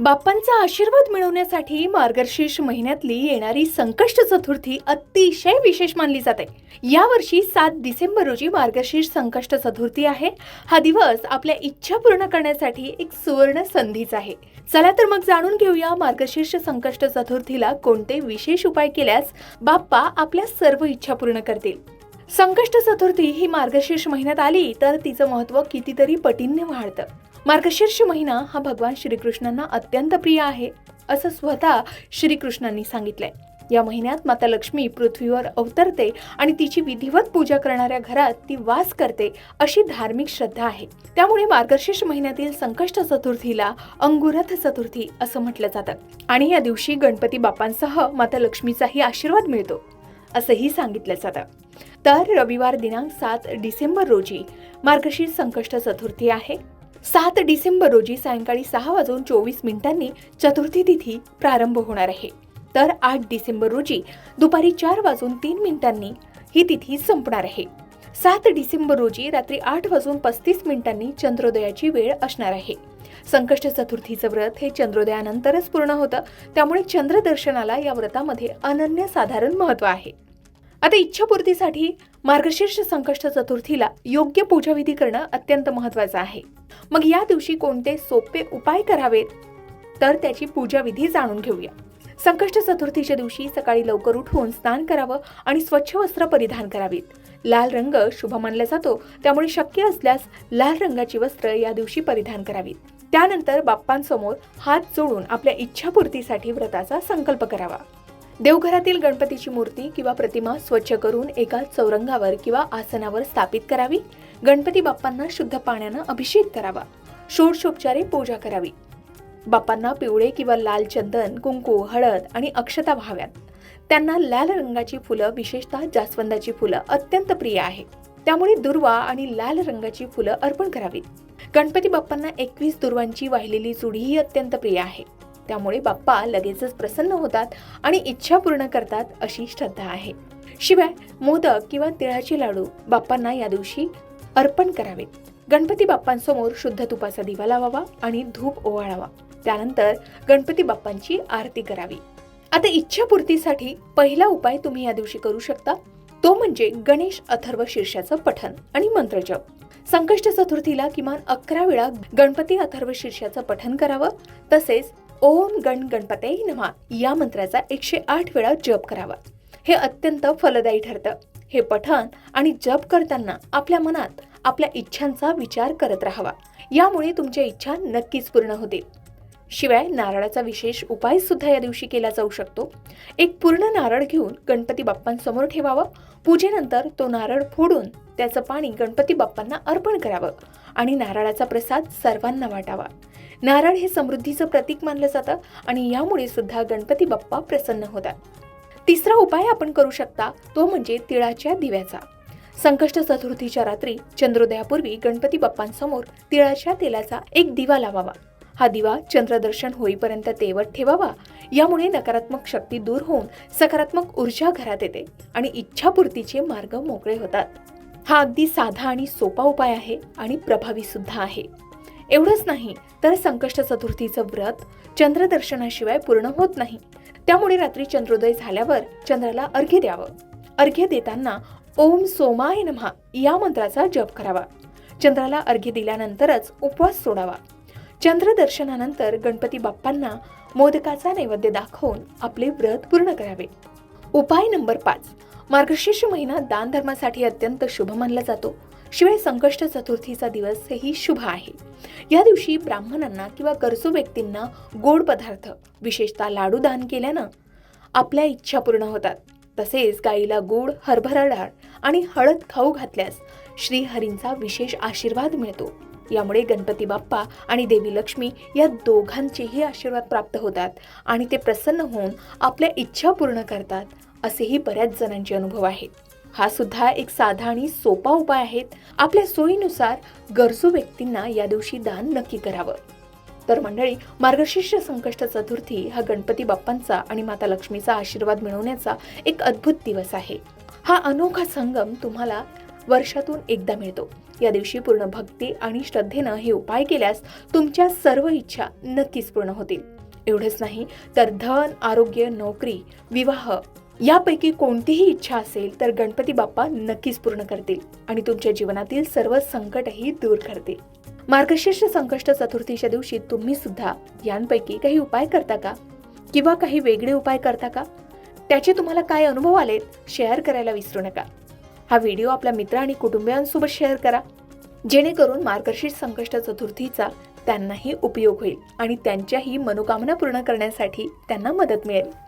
बाप्पांचा आशीर्वाद मिळवण्यासाठी मार्गशीर्ष महिन्यातली येणारी संकष्ट चतुर्थी अतिशय विशेष मानली जाते. यावर्षी सात डिसेंबर रोजी मार्गशीर्ष संकष्ट चतुर्थी आहे. हा दिवस आपल्या इच्छा पूर्ण करण्यासाठी एक सुवर्ण संधीच आहे. चला तर मग जाणून घेऊया मार्गशीर्ष संकष्ट चतुर्थीला कोणते विशेष उपाय केल्यास बाप्पा आपल्या सर्व इच्छा पूर्ण करतील. संकष्ट चतुर्थी ही मार्गशीर्ष महिन्यात आली तर तिचं महत्त्व कितीतरी पटींनी वाढतं. मार्गशीर्ष महिना हा भगवान श्रीकृष्णांना अत्यंत प्रिय आहे असं स्वतः श्रीकृष्णांनी सांगितलंय. या महिन्यात माता लक्ष्मी पृथ्वीवर अवतरते आणि तिची विधिवत पूजा करणाऱ्या घरात ती वास करते अशी धार्मिक श्रद्धा आहे. त्यामुळे मार्गशीर्ष महिन्यातील संकष्ट चतुर्थीला अंगुरथ चतुर्थी असं म्हटलं जातं. आणि या दिवशी गणपती बाप्पांसह माता लक्ष्मीचाही आशीर्वाद मिळतो असंही सांगितलं जातं. तर रविवार दिनांक सात डिसेंबर रोजी मार्गशीर्ष संकष्ट चतुर्थी आहे. सात डिसेंबर रोजी सायंकाळी सहा वाजून चोवीस मिनिटांनी चतुर्थी तिथी प्रारंभ होणार आहे. तर आठ डिसेंबर रोजी दुपारी चार वाजून तीन मिनिटांनी ही तिथी संपणार आहे. सात डिसेंबर रोजी रात्री आठ वाजून पस्तीस मिनिटांनी चंद्रोदयाची वेळ असणार आहे. संकष्ट चतुर्थीचं व्रत हे चंद्रोदयानंतरच पूर्ण होतं. त्यामुळे चंद्रदर्शनाला या व्रतामध्ये अनन्यसाधारण महत्त्व आहे. आता इच्छापूर्तीसाठी मार्गशीर्ष संकष्ट चतुर्थीला योग्य पूजाविधी करणं अत्यंत महत्वाचं आहे. मग या दिवशी कोणते सोपे उपाय करावेत? तर त्याची पूजाविधी जाणून घेऊया. संकष्ट चतुर्थीच्या दिवशी सकाळी लवकर उठून स्नान करावं आणि स्वच्छ वस्त्र परिधान करावीत. लाल रंग शुभ मानला जातो त्यामुळे शक्य असल्यास लाल रंगाची वस्त्र या दिवशी परिधान करावीत. त्यानंतर बाप्पांसमोर हात जोडून आपल्या इच्छापूर्तीसाठी व्रताचा संकल्प करावा. देवघरातील गणपतीची मूर्ती किंवा प्रतिमा स्वच्छ करून एका चौरंगावर किंवा आसनावर स्थापित करावी. गणपती बाप्पांना शुद्ध पाण्यानं अभिषेक करावा. षोडशोपचारे पूजा करावी. बाप्पांना पिवळे किंवा लाल चंदन कुंकू हळद आणि अक्षता व्हाव्यात. त्यांना लाल रंगाची फुलं विशेषतः जास्वंदाची फुलं अत्यंत प्रिय आहे. त्यामुळे दुर्वा आणि लाल रंगाची फुलं अर्पण करावीत गणपती बाप्पांना एकवीस दुर्वांची वाहिलेली चुडी ही अत्यंत प्रिय आहे. त्यामुळे बाप्पा लगेचच प्रसन्न होतात आणि इच्छा पूर्ण करतात अशी श्रद्धा आहे. शिवाय मोदक किंवा तिळाचे लाडू बाप्पांना या दिवशी अर्पण करावेत गणपती बाप्पांसमोर शुद्ध तुपाचा दिवा लावावा आणि धूप ओवाळावा. त्यानंतर गणपती बाप्पांची आरती करावी. आता इच्छापूर्तीसाठी पहिला उपाय तुम्ही या दिवशी करू शकता. तो म्हणजे गणेश अथर्व शीर्षाचं पठन आणि मंत्रजप संकष्ट चतुर्थीला किमान अकरा वेळा गणपती अथर्व शीर्षाचं पठन करावं. तसेच ओम गण गणपते नमा. या मंत्राचा एकशे आठ वेळा जप करावा. हे अत्यंत फलदायी ठरतं. हे पठण आणि जप करताना आपल्या मनात आपल्या इच्छांचा विचार करत राहावा. यामुळे तुमच्या इच्छा नक्कीच पूर्ण होतील शिवाय नारळाचा विशेष उपाय सुद्धा या दिवशी केला जाऊ शकतो. एक पूर्ण नारळ घेऊन गणपती बाप्पांसमोर ठेवावा. पूजेनंतर तो नारळ फोडून त्याचं पाणी गणपती बाप्पांना अर्पण करावं आणि नारळाचा प्रसाद सर्वांना वाटावा. नारळ हे समृद्धीचं प्रतीक मानलं जातं आणि यामुळे सुद्धा गणपती बाप्पा प्रसन्न होतात. तिसरा उपाय आपण करू शकता तो म्हणजे तिळाच्या दिव्याचा. संकष्ट चतुर्थीच्या रात्री चंद्रोदयापूर्वी गणपती बाप्पांसमोर तिळाच्या तेलाचा एक दिवा लावावा. हा दिवा चंद्रदर्शन होईपर्यंत तेवत ठेवावा यामुळे नकारात्मक शक्ती दूर होऊन सकारात्मक ऊर्जा घरात येते आणि इच्छापूर्तीचे मार्ग मोकळे होतात. हा अगदी साधा आणि सोपा उपाय आहे आणि प्रभावी सुद्धा आहे. एवढंच नाही तर संकष्ट चतुर्थीचं व्रत चंद्रदर्शनाशिवाय पूर्ण होत नाही. त्यामुळे रात्री चंद्रोदय झाल्यावर चंद्राला अर्घ्य द्यावं. अर्घ्य देताना ओम सोमाय नमहा या मंत्राचा जप करावा. चंद्राला अर्घ्य दिल्यानंतरच उपवास सोडावा. चंद्रदर्शनानंतर गणपती बाप्पांना मोदकाचा नैवेद्य दाखवून आपले व्रत पूर्ण करावे. उपाय नंबर पाच. मार्गशीर्ष महिना दानधर्मासाठी अत्यंत शुभ मानला जातो. शिवाय संकष्ट चतुर्थीचा दिवस हेही शुभ आहे. या दिवशी ब्राह्मणांना किंवा गरजू व्यक्तींना गोड पदार्थ विशेषतः लाडू दान केल्यानं आपल्या इच्छा पूर्ण होतात. तसेच गाईला गोड हरभरा डाळ आणि हळद खाऊ घातल्यास श्रीहरींचा विशेष आशीर्वाद मिळतो. यामुळे गणपती बाप्पा आणि देवी लक्ष्मी या दोघांचेही आशीर्वाद प्राप्त होतात आणि ते प्रसन्न होऊन आपल्या इच्छा पूर्ण करतात असेही बऱ्याच जणांचे अनुभव आहेत. हा सुद्धा एक साधा आणि सोपा उपाय आहेत. आपल्या सोयीनुसार गरजू व्यक्तींना या दिवशी दान नक्की करावं. तर मंडळी मार्गशीर्ष संकष्ट चतुर्थी हा गणपती बाप्पांचा आणि माता लक्ष्मीचा आशीर्वाद मिळवण्याचा एक अद्भुत दिवस आहे. हा अनोखा संगम तुम्हाला वर्षातून एकदा मिळतो. या दिवशी पूर्ण भक्ती आणि श्रद्धेनं हे उपाय केल्यास तुमच्या सर्व इच्छा नक्कीच पूर्ण होतील. एवढंच नाही तर धन आरोग्य नोकरी विवाह यापैकी कोणतीही इच्छा असेल तर गणपती बाप्पा नक्कीच पूर्ण करतील आणि तुमच्या जीवनातील सर्व संकटही दूर करतील. मार्गशीर्ष संकष्ट चतुर्थीच्या दिवशी तुम्ही सुद्धा यांपैकी काही उपाय करता का? किंवा काही वेगळे उपाय करता का? त्याचे तुम्हाला काय अनुभव आलेत शेअर करायला विसरू नका. हा व्हिडिओ आपल्या मित्र आणि कुटुंबियांसोबत शेअर करा. जेणेकरून मार्गशीर्ष संकष्ट चतुर्थीचा त्यांनाही उपयोग होईल आणि त्यांच्याही मनोकामना पूर्ण करण्यासाठी त्यांना मदत मिळेल.